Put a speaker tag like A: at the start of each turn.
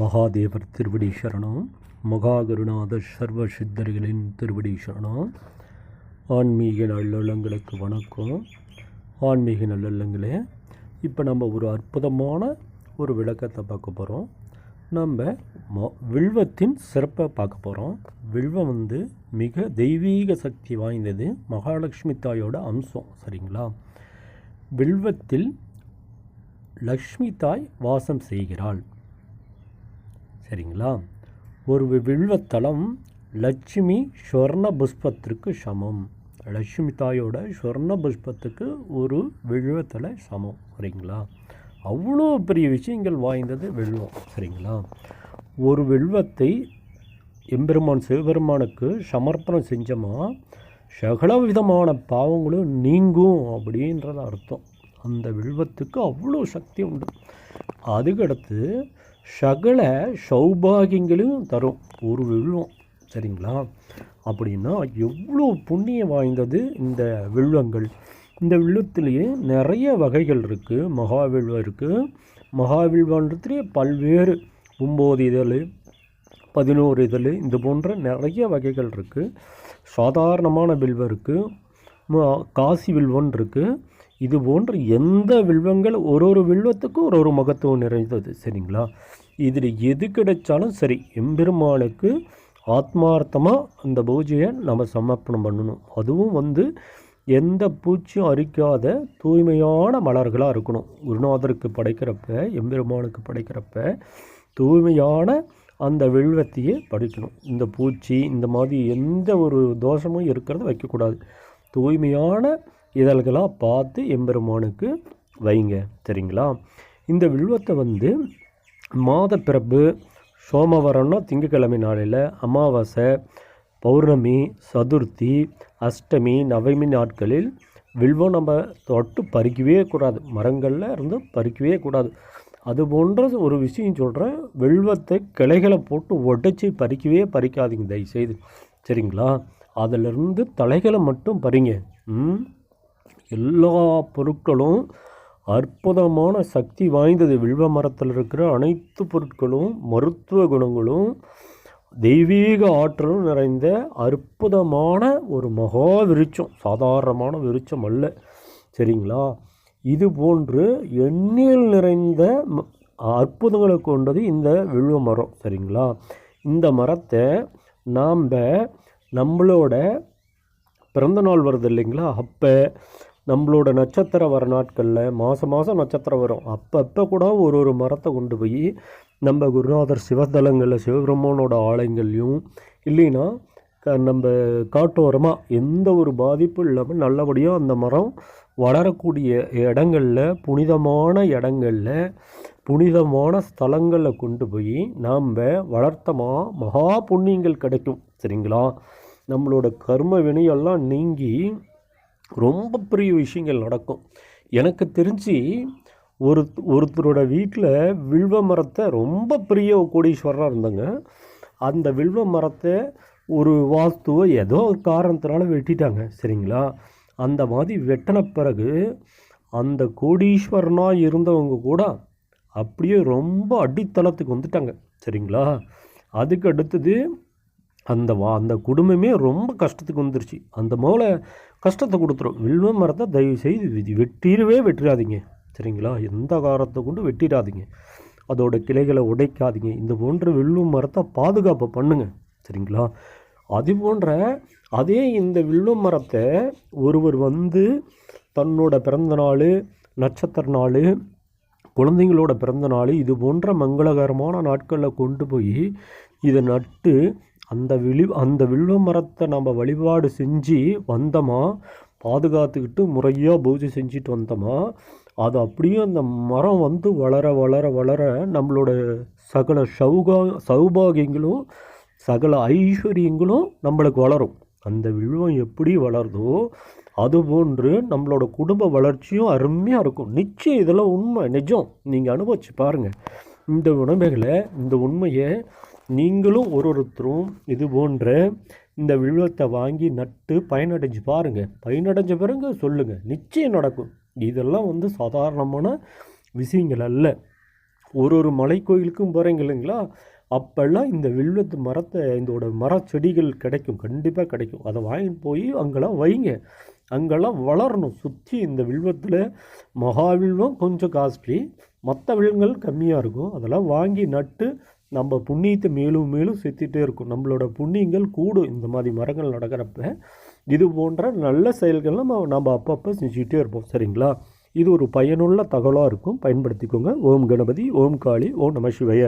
A: மகாதேவர் திருவடி சரணம் மகாகருநாத சர்வ சித்தர்களின் திருவடி சரணம் ஆன்மீக நல்லுள்ளங்களுக்கு வணக்கம். ஆன்மீக நல்லுள்ளங்களே இப்போ நம்ம ஒரு அற்புதமான ஒரு விளக்கத்தை பார்க்க போகிறோம் நம்ம ம வில்வத்தின் சிறப்பை பார்க்க போகிறோம் வில்வம் வந்து மிக தெய்வீக சக்தி வாய்ந்தது மகாலட்சுமி தாயோட அம்சம் சரிங்களா? வில்வத்தில் லக்ஷ்மி தாய் வாசம் செய்கிறாள். சரிங்களா? ஒரு வி- வில்வத்தலம் லட்சுமி ஸ்வர்ண புஷ்பத்திற்கு சமம். லட்சுமி தாயோட ஸ்வர்ண புஷ்பத்துக்கு ஒரு வில்வத்தலை சமம். சரிங்களா? அவ்வளோ பெரிய விஷயங்கள் வாய்ந்தது வில்வம். சரிங்களா? ஒரு வில்வத்தை எம்பெருமான் சிவபெருமானுக்கு சமர்ப்பணம் செஞ்சோமா சகல விதமான பாவங்களும் நீங்கும் அப்படின்றது அர்த்தம். அந்த வில்வத்துக்கு அவ்வளோ சக்தி உண்டு. அதுக்கடுத்து சகல சௌபாகியங்களையும் தரும். ஒரு வில்வம் சரிங்களா? அப்படின்னா எவ்வளோ புண்ணியம் வாய்ந்தது இந்த வில்வங்கள். இந்த வில்வத்திலேயே நிறைய வகைகள் இருக்குது மகாவில்வம் இருக்குது மகாவில்வன்றதுலேயே பல்வேறு ஒம்பது இதழ் பதினோரு இதழ் இது போன்ற நிறைய வகைகள் இருக்குது சாதாரணமான வில்வம் இருக்குது காசி வில்வன் இருக்குது இது போன்ற எந்த வில்வங்கள் ஒரு ஒரு வில்வத்துக்கும் ஒரு ஒரு மகத்துவம் நிறைந்தது சரிங்களா? இதில் எது கிடைச்சாலும் சரி எம்பெருமானுக்கு ஆத்மார்த்தமாக அந்த பூஜையை நம்ம சமர்ப்பணம் பண்ணணும். அதுவும் வந்து எந்த பூச்சியும் அரிக்காத தூய்மையான மலர்களாக இருக்கணும். குருநாதருக்கு படைக்கிறப்ப எம்பெருமானுக்கு படைக்கிறப்ப தூய்மையான அந்த வெள்வத்தையே படிக்கணும். இந்த பூச்சி இந்த மாதிரி எந்த ஒரு தோஷமும் இருக்கிறத வைக்கக்கூடாது. தூய்மையான இதழ்களாக பார்த்து எம்பெருமானுக்கு வைங்க சரிங்களா? இந்த வில்வத்தை வந்து மாதப்பிறப்பு சோமவாரம்னா திங்கக்கிழமை நாளில் அமாவாசை பௌர்ணமி சதுர்த்தி அஷ்டமி நவமி நாட்களில் வில்வம் நம்ம தொட்டு பறிக்கவே கூடாது. மரங்களில் இருந்து பறிக்கவே கூடாது. அது போன்ற ஒரு விஷயம் சொல்கிறேன் வில்வத்தை கிளைகளை போட்டு உடைச்சி பறிக்கவே பறிக்காதீங்க தயவுசெய்து சரிங்களா? அதிலிருந்து தலைகளை மட்டும் பறிங்க ம்? எல்லா பொருட்களும் அற்புதமான சக்தி வாய்ந்தது. வில்வ மரத்தில் இருக்கிற அனைத்து பொருட்களும் மருத்துவ குணங்களும் தெய்வீக ஆற்றலும் நிறைந்த அற்புதமான ஒரு மகா விருட்சம். சாதாரணமான விருட்சம் அல்ல. சரிங்களா? இது போன்று எண்ணில் நிறைந்த அற்புதங்களை கொண்டது இந்த வில்வ மரம். சரிங்களா? இந்த மரத்தை நாம் நம்மளோட பிறந்த நாள் வருது இல்லைங்களா? அப்போ நம்மளோட நட்சத்திரம் வர நாட்களில் மாதம் மாதம் நட்சத்திரம் வரும். அப்பப்போ கூட ஒரு ஒரு மரத்தை கொண்டு போய் நம்ம குருநாதர் சிவத்தலங்களில் சிவபெருமானோட ஆலயங்கள்லையும் இல்லைன்னா க நம்ம காட்டோரமாக எந்த ஒரு பாதிப்பும் இல்லாமல் நல்லபடியாக அந்த மரம் வளரக்கூடிய இடங்களில் புனிதமான இடங்களில் புனிதமான ஸ்தலங்களில் கொண்டு போய் நாம் வளர்த்தமா மகா புண்ணியங்கள் கிடைக்கும். சரிங்களா? நம்மளோட கர்ம வினையெல்லாம் நீங்கி ரொம்ப பெரிய விஷயங்கள் நடக்கும். எனக்கு தெரிஞ்சு ஒரு ஒருத்தரோட வீட்டில் வில்வ மரத்தை ரொம்ப பெரிய கோடீஸ்வரராக இருந்தாங்க. அந்த வில்வ மரத்தை ஒரு வாஸ்துவோ ஏதோ ஒரு காரணத்தினால வெட்டிட்டாங்க சரிங்களா? அந்த மாதிரி வெட்டின பிறகு அந்த கோடீஸ்வரனாக இருந்தவங்க கூட அப்படியே ரொம்ப அடித்தளத்துக்கு வந்துட்டாங்க சரிங்களா? அதுக்கு அடுத்தது அந்த வா அந்த குடும்பமே ரொம்ப கஷ்டத்துக்கு வந்துருச்சு. அந்த மூளை கஷ்டத்தை கொடுத்துரும். வில்வ மரத்தை தயவு செய்து வெட்டிடவே வெட்டிடாதீங்க. சரிங்களா? எந்த காரத்தை கொண்டு வெட்டிடாதீங்க. அதோட கிளைகளை உடைக்காதீங்க. இந்த போன்ற வில்வ மரத்தை பாதுகாப்பு பண்ணுங்க. சரிங்களா? அது போன்ற அதே இந்த வில்வ மரத்தை ஒருவர் வந்து தன்னோட பிறந்த நாள் நட்சத்திர நாள் குழந்தைங்களோட பிறந்த நாள் இது போன்ற மங்களகரமான நாட்களில் கொண்டு போய் இதை நட்டு அந்த விழி அந்த வில்வ மரத்தை நம்ம வழிபாடு செஞ்சு வந்தோமா பாதுகாத்துக்கிட்டு முறையாக பூஜை செஞ்சுட்டு வந்தோமா அது அப்படியே அந்த மரம் வந்து வளர வளர வளர நம்மளோட சகல சௌகா சௌபாகியங்களும் சகல ஐஸ்வர்யங்களும் நம்மளுக்கு வளரும். அந்த வில்வம் எப்படி வளருதோ அதுபோன்று நம்மளோட குடும்ப வளர்ச்சியும் அருமையாக இருக்கும். நிச்சயம் இதெல்லாம் உண்மை நிஜம். நீங்கள் அனுபவிச்சு பாருங்கள் இந்த உணவுகளை இந்த உண்மையை நீங்களும் ஒரு ஒருத்தரும் இது போன்ற இந்த வில்வத்தை வாங்கி நட்டு பயனடைஞ்சு பாருங்கள் பயனடைஞ்ச பிறகு சொல்லுங்கள் நிச்சயம் நடக்கும். இதெல்லாம் வந்து சாதாரணமான விஷயங்கள் அல்ல. ஒரு ஒரு மலை கோயிலுக்கும் போகிறீங்க இல்லைங்களா? அப்போல்லாம் இந்த வில்வத்து மரத்தை இதோட மரச்செடிகள் கிடைக்கும். கண்டிப்பாக கிடைக்கும். அதை வாங்கிட்டு போய் அங்கெல்லாம் வைங்க. அங்கெல்லாம் வளரணும். சுற்றி இந்த வில்வத்தில் மகாவில்வம் கொஞ்சம் காஸ்ட்லி. மற்ற வில்வங்கள் கம்மியாக இருக்கும். அதெல்லாம் வாங்கி நட்டு நம்ம புண்ணியத்தை மேலும் மேலும் செத்திட்டே இருக்கும். நம்மளோட புண்ணியங்கள் கூடும். இந்த மாதிரி மரங்கள் நடக்கிறப்ப இது போன்ற நல்ல செயல்கள் நம்ம நம்ம அப்பப்போ செஞ்சுக்கிட்டே இருப்போம். சரிங்களா? இது ஒரு பயனுள்ள தகவலாக இருக்கும். பயன்படுத்திக்கோங்க. ஓம் கணபதி ஓம் காளி ஓம் நம சிவய.